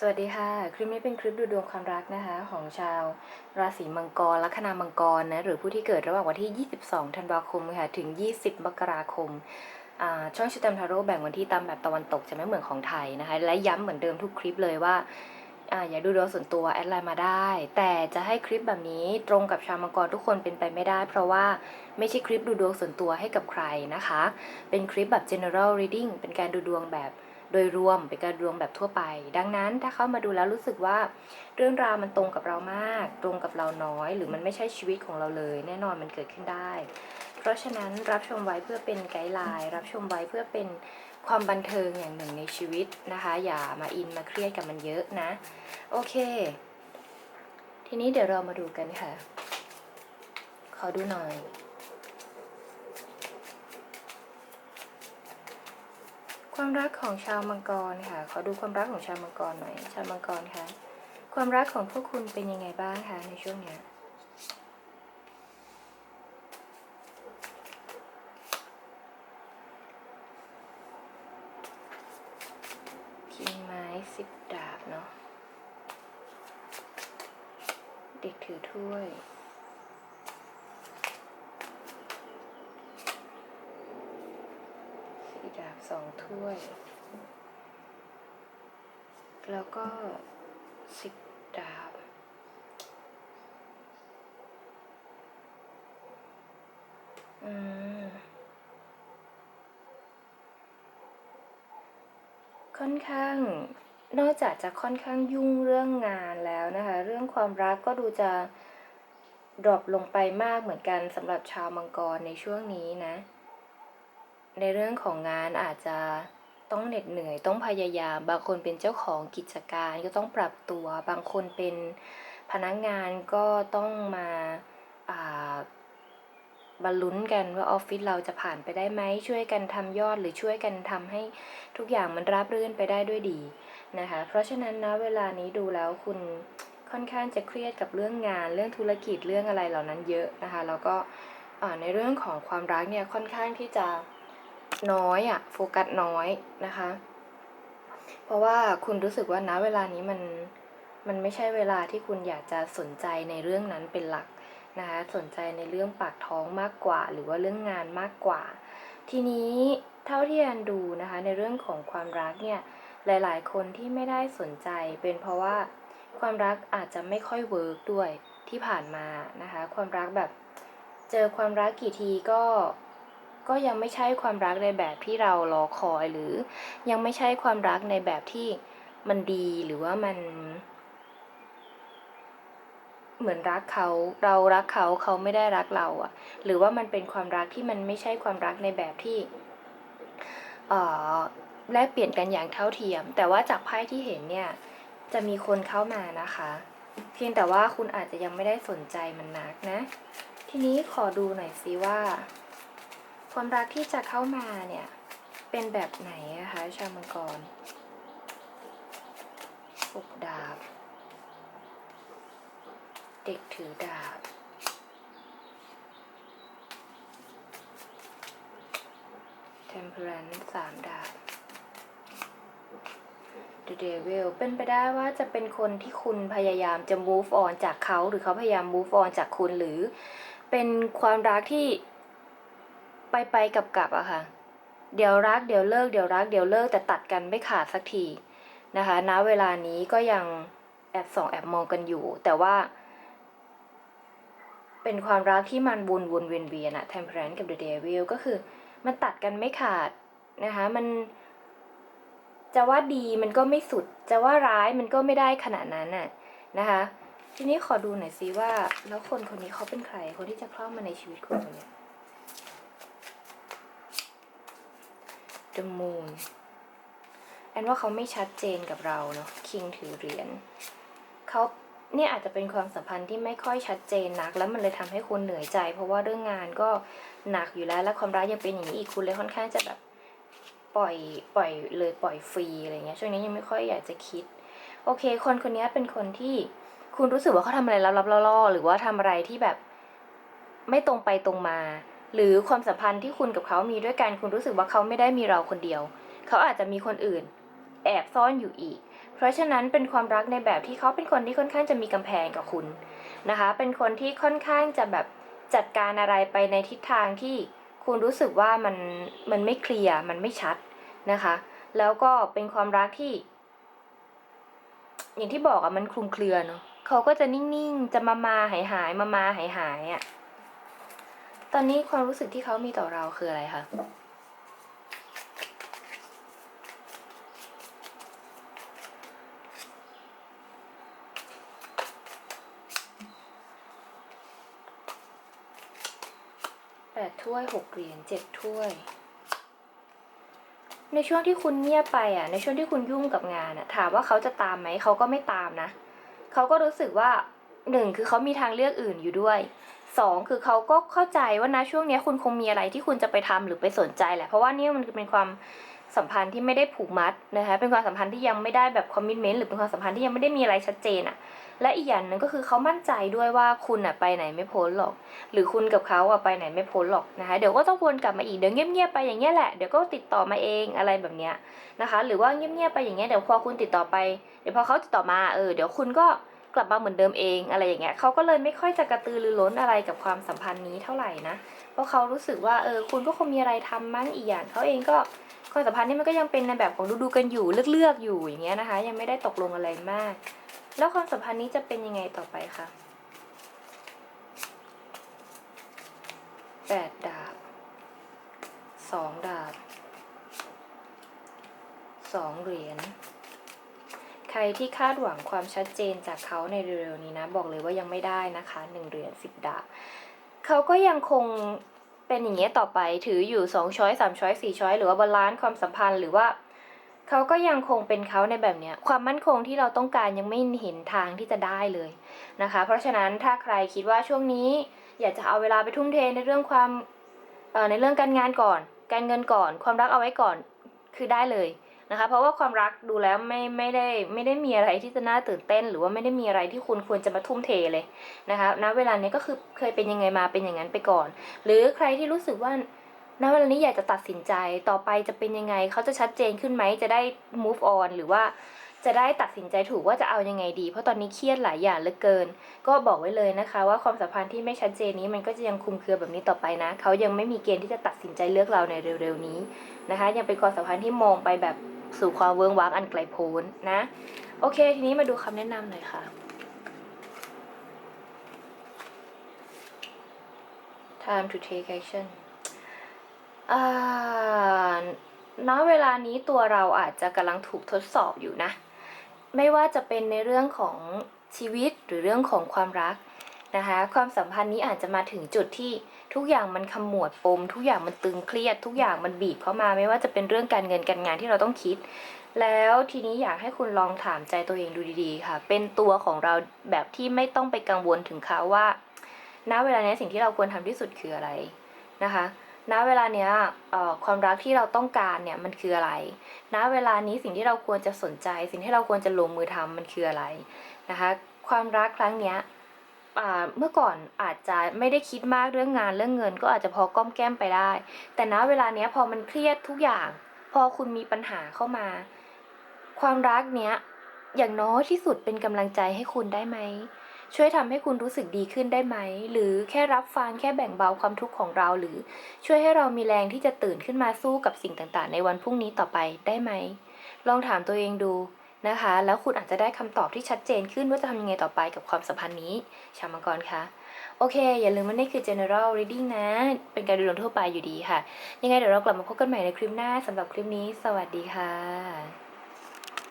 สวัสดีค่ะ คลิปนี้เป็นคลิปดูดวงความรักนะคะ ของชาวราศีมังกรลัคนามังกรนะหรือผู้ที่เกิดระหว่างวันที่ 22 ธันวาคมค่ะถึง 20 มกราคมช่องชิตามทาโร่แบ่งวันที่ตามแบบตะวันตกจะไม่เหมือนของไทยนะคะ และย้ำเหมือนเดิมทุกคลิปเลยว่าอ่าอย่าดูดวงส่วนตัวแอดไลน์มาได้ แต่จะให้คลิปแบบนี้ตรงกับชาวมังกรทุกคนเป็นไปไม่ได้ เพราะว่าไม่ใช่คลิปดูดวงส่วนตัวให้กับใครนะคะ เป็นคลิปแบบ general reading เป็นการดูดวงแบบ โดยรวมเป็นการดวงแบบทั่วไป ดังนั้นถ้าเข้ามาดูแล้วรู้สึกว่าเรื่องราวมันตรงกับเรามาก ตรงกับเราน้อย หรือมันไม่ใช่ชีวิตของเราเลย แน่นอนมันเกิดขึ้นได้ เพราะฉะนั้นรับชมไว้เพื่อเป็นไกด์ไลน์รับชมไว้เพื่อเป็นความบันเทิงอย่างหนึ่งในชีวิตนะคะ อย่ามาอินมาเครียดกับมันเยอะนะ โอเค ทีนี้เดี๋ยวเรามาดูกันค่ะ ขอดูหน่อย ความรักของชาวมังกรค่ะขอดูความรักของชาวมังกรหน่อย ชาวมังกรคะความรักของพวกคุณเป็นยังไงบ้างคะในช่วงเนี้ยคิงไม้สิบดาบเนาะเด็กถือถ้วย สีดาบสองถ้วย แล้วก็สิบดาบ อืม ค่อนข้างนอกจากจะค่อนข้างยุ่งเรื่องงานแล้วนะคะ เรื่องความรักก็ดูจะดรอปลงไปมากเหมือนกันสำหรับชาวมังกรในช่วงนี้นะ ในเรื่องของงานอาจจะต้องเหน็ดเหนื่อยต้องพยายาม บางคนเป็นเจ้าของกิจการก็ต้องปรับตัว บางคนเป็นพนักงานก็ต้องมาบรรลุนกันว่าออฟฟิศเราจะผ่านไปได้ไหมช่วยกันทำยอดหรือช่วยกันทำให้ทุกอย่างมันราบรื่นไปได้ด้วยดีนะคะ เพราะฉะนั้นนะเวลานี้ดูแล้วคุณค่อนข้างจะเครียดกับเรื่องงานเรื่องธุรกิจเรื่องอะไรเหล่านั้นเยอะนะคะ แล้วก็ในเรื่องของความรักเนี่ยค่อนข้างที่จะ น้อยอะโฟกัสน้อยนะคะ เพราะว่าคุณรู้สึกว่าณเวลานี้มันมันไม่ใช่เวลาที่คุณอยากจะสนใจในเรื่องนั้นเป็นหลักนะคะสนใจในเรื่องปากท้องมากกว่า หรือว่าเรื่องงานมากกว่า ทีนี้เท่าที่แอนดูนะคะในเรื่องของความรักเนี่ยหลายๆ คนที่ไม่ได้สนใจเป็นเพราะว่าความรักอาจจะไม่ค่อยเวิร์กด้วยที่ผ่านมานะคะ ความรักแบบเจอความรักกี่ทีก็ ก็ยังไม่ใช่ความรักในแบบที่เรารอคอยหรือ ยังไม่ใช่ความรักในแบบที่มันดีหรือว่ามัน เหมือนรักเขาเรารักเขาเขาไม่ได้รักเราอะหรือว่ามันเป็นความรักที่มันไม่ใช่ความรักในแบบที่เออแลกเปลี่ยนกันอย่างเท่าเทียม แต่ว่าจากไพ่ที่เห็นเนี่ยจะมีคนเข้ามานะคะ เพียงแต่ว่าคุณอาจจะยังไม่ได้สนใจมันนักนะ ทีนี้ขอดูหน่อยซิว่า ความรักที่จะเข้ามาเนี่ย เป็นแบบไหนนะคะชาวมังกรหกดาบ เด็กถือดาบ Temperance สามดาบ The Devil เป็นไปได้ว่าจะเป็นคนที่คุณพยายามจะ move on จากเขา หรือเขาพยายาม move on จากคุณหรือเป็นความรักที่ ไปไปกับกับอะค่ะ เดี๋ยวรักเดี๋ยวเลิกเดี๋ยวรักเดี๋ยวเลิกแต่ตัดกันไม่ขาดสักทีนะคะณเวลานี้ก็ยังแอบส่องแอบมองกันอยู่ แต่ว่า เป็นความรักที่มันวนวนเวียนเวียนอะ Temperance กับ The Devil ก็คือ มันตัดกันไม่ขาดนะคะมันจะว่าดีมันก็ไม่สุด จะว่าร้ายมันก็ไม่ได้ขนาดนั้นน่ะนะคะ ทีนี้ขอดูหน่อยซิว่า แล้วคนคนนี้เขาเป็นใคร คนที่จะเข้ามาในชีวิตคุณคนเนี้ย The Moon แอนว่าเขาไม่ชัดเจนกับเราเนาะคิงถือเหรียญเขาเนี่ยอาจจะเป็นความสัมพันธ์ที่ไม่ค่อยชัดเจนนัก แล้วมันเลยทำให้คุณเหนื่อยใจ เพราะว่าเรื่องงานก็หนักอยู่แล้วและความรักยังเป็นอย่างนี้อีกคุณเลยค่อนข้างจะแบบปล่อยปล่อยเลยปล่อยฟรีอะไรเงี้ยช่วงนี้ยังไม่ค่อยอยากจะคิด โอเค คนคนนี้เป็นคนที่คุณรู้สึกว่าเขาทำอะไรลับๆล่อๆหรือว่าทำอะไรที่แบบไม่ตรงไปตรงมา หรือความสัมพันธ์ที่คุณกับเขามีด้วยกันคุณรู้สึกว่าเขาไม่ได้มีเราคนเดียว เขาอาจจะมีคนอื่น แอบซ่อนอยู่อีก เพราะฉะนั้นเป็นความรักในแบบที่เขาเป็นคนที่ค่อนข้างจะมีกำแพงกับคุณนะคะ เป็นคนที่ค่อนข้างจะแบบจัดการอะไรไปในทิศทางที่คุณรู้สึกว่ามันมันไม่เคลียร์มันไม่ชัดนะคะ แล้วก็เป็นความรักที่ อย่างที่บอกอะมันคลุมเครือเนาะเขาก็จะนิ่งๆ จะมามาหายหายมามาหายหายอะ ตอนนี้ความรู้สึกที่เขามีต่อเราคืออะไรคะแปดถ้วยหกเหรียญเจ็ดถ้วย ในช่วงที่คุณเงียบไปอะ ในช่วงที่คุณยุ่งกับงานอะ ถามว่าเขาจะตามไหม เขาก็ไม่ตามนะ เขาก็รู้สึกว่าหนึ่งคือเขามีทางเลือกอื่นอยู่ด้วย สองคือเขาก็เข้าใจว่านะช่วงนี้คุณคงมีอะไรที่คุณจะไปทำหรือไปสนใจแหละ เพราะว่านี่มันเป็นความสัมพันธ์ที่ไม่ได้ผูกมัดนะคะ เป็นความสัมพันธ์ที่ยังไม่ได้แบบคอมมิชเมนต์หรือเป็นความสัมพันธ์ที่ยังไม่ได้มีอะไรชัดเจนอะและอีกอย่างหนึ่งก็คือเขามั่นใจด้วยว่าคุณอะไปไหนไม่พ้นหรอก หรือคุณกับเขาอะไปไหนไม่พ้นหรอกนะคะ เดี๋ยวก็ต้องวนกลับมาอีก เดี๋ยวเงียบๆไปอย่างเงี้ยแหละ เดี๋ยวก็ติดต่อมาเองอะไรแบบเนี้ยนะคะ หรือว่าเงียบๆไปอย่างเงี้ย เดี๋ยวพอคุณติดต่อไป เดี๋ยวพอเขาติดต่อมา เออ เดี๋ยวคุณก็ ลับมาเหมือนเดิมเองอะไรอย่างเงี้ยเขาก็เลยไม่ค่อยจะกระตือรือร้นอะไรกับความสัมพันธ์นี้เท่าไหร่นะเพราะเขารู้สึกว่าเออคุณก็คงมีอะไรทำมั้งอีกอย่างเขาเองก็ความสัมพันธ์นี่มันก็ยังเป็นในแบบของดูดูกันอยู่เลือกๆอยู่อย่างเงี้ยนะคะ ยังไม่ได้ตกลงอะไรมาก แล้วความสัมพันธ์นี้จะเป็นยังไงต่อไปคะแปดดาบสองดาบสองเหรียญ ใครที่คาดหวังความชัดเจนจากเขาในเร็วๆนี้นะ บอกเลยว่ายังไม่ได้นะคะหนึ่งเหรียญสิบดาบเขาก็ยังคงเป็นอย่างเงี้ยต่อไปถืออยู่สองช้อยสามช้อยสี่ช้อยหรือว่าบาลานซ์ความสัมพันธ์หรือว่าเขาก็ยังคงเป็นเขาในแบบเนี้ยความมั่นคงที่เราต้องการยังไม่เห็นทางที่จะได้เลยนะคะ เพราะฉะนั้นถ้าใครคิดว่าช่วงนี้อยากจะเอาเวลาไปทุ่มเทในเรื่องความในเรื่องการงานก่อน การเงินก่อน ความรักเอาไว้ก่อนคือได้เลย นะคะ เพราะว่าความรักดูแล้วไม่ไม่ได้ไม่ได้มีอะไรที่จะน่าตื่นเต้น หรือว่าไม่ได้มีอะไรที่คุณควรจะมาทุ่มเทเลยนะคะณเวลานี้ก็คือเคยเป็นยังไงมาเป็นอย่างนั้นไปก่อน หรือใครที่รู้สึกว่าณเวลานี้อยากจะตัดสินใจต่อไปจะเป็นยังไงเขาจะชัดเจนขึ้นไหมจะได้ move on หรือว่าจะได้ตัดสินใจถูกว่าจะเอายังไงดี เพราะตอนนี้เครียดหลายอย่างเหลือเกิน ก็บอกไว้เลยนะคะ ว่าความสัมพันธ์ที่ไม่ชัดเจนนี้มันก็จะยังคลุมเครือแบบนี้ต่อไปนะเขายังไม่มีเกณฑ์ที่จะตัดสินใจเลือกเราในเร็วๆนี้นะคะ ยังเป็นความสัมพันธ์ที่มองไปแบบ สู่ความเวิ้งว้างอันไกลโพ้นนะ โอเค ทีนี้มาดูคำแนะนำหน่อยค่ะ time to take action อ่าณเวลานี้ตัวเราอาจจะกำลังถูกทดสอบอยู่นะ ไม่ว่าจะเป็นในเรื่องของชีวิตหรือเรื่องของความรัก นะคะ ความสัมพันธ์นี้อาจจะมาถึงจุดที่ทุกอย่างมันขมวดปม ทุกอย่างมันตึงเครียด ทุกอย่างมันบีบเข้ามาไม่ว่าจะเป็นเรื่องการเงินการงานที่เราต้องคิด แล้วทีนี้อยากให้คุณลองถามใจตัวเองดูดีๆ ค่ะ เป็นตัวของเราแบบที่ไม่ต้องไปกังวลถึงเขาว่าณเวลานี้สิ่งที่เราควรทำที่สุดคืออะไรนะคะณเวลาเนี้ยความรักที่เราต้องการเนี่ยมันคืออะไร ณ เวลานี้สิ่งที่เราควรจะสนใจ สิ่งที่เราควรจะลงมือทำมันคืออะไรนะคะ ความรักครั้งเนี้ย เมื่อก่อนอาจจะไม่ได้คิดมากเรื่องงานเรื่องเงิน ก็อาจจะพอก้อมแก้มไปได้ แต่ณเวลาเนี้ยพอมันเครียดทุกอย่าง พอคุณมีปัญหาเข้ามา ความรักเนี้ยอย่างน้อยที่สุดเป็นกำลังใจให้คุณได้ไหมช่วยทำให้คุณรู้สึกดีขึ้นได้ไหม หรือแค่รับฟังแค่แบ่งเบาความทุกข์ของเรา หรือช่วยให้เรามีแรงที่จะตื่นขึ้นมาสู้กับสิ่งต่างๆ ในวันพรุ่งนี้ต่อไปได้ไหม ลองถามตัวเองดู นะคะ แล้วคุณอาจจะได้คำตอบที่ชัดเจนขึ้นว่าจะทำยังไงต่อไปกับความสัมพันธ์นี้ ชาวมังกรคะโอเค อย่าลืมว่านี่คือ general reading นะ เป็นการดูดวงทั่วไปอยู่ดีค่ะ ยังไงเดี๋ยวเรากลับมาพบกันใหม่ในคลิปหน้าสำหรับคลิปนี้ สวัสดีค่ะ